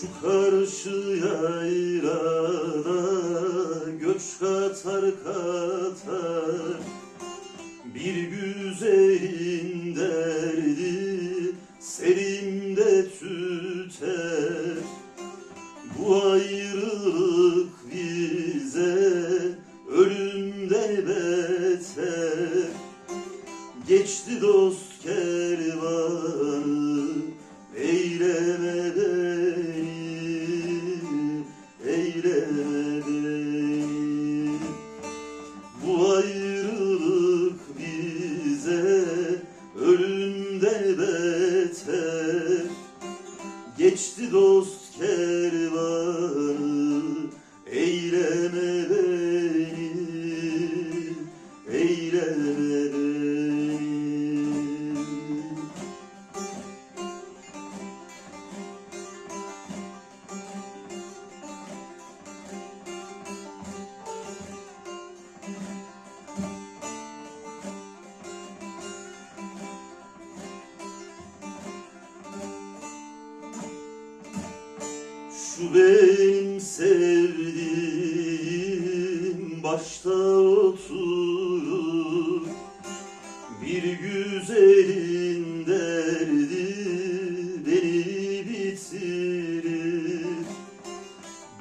Şu karşı yaylada göç katar katar. Bir güzelin derdi serimde tüter. Bu ayrılık bize ölümden beter. Geçti dost kervanı Eyleme Geçti dost kervanı Eyleme Şu benim sevdiğim başta oturur. Bir güzelin derdi beni bitirir.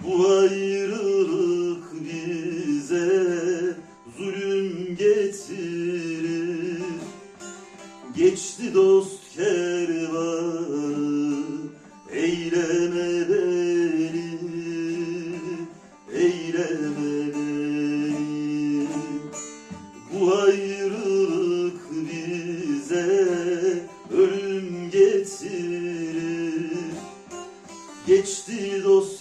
Bu ayrılık bize zulüm getirir. Geçti dost kervanı ayrılık bize Ölüm getirir. Geçti dost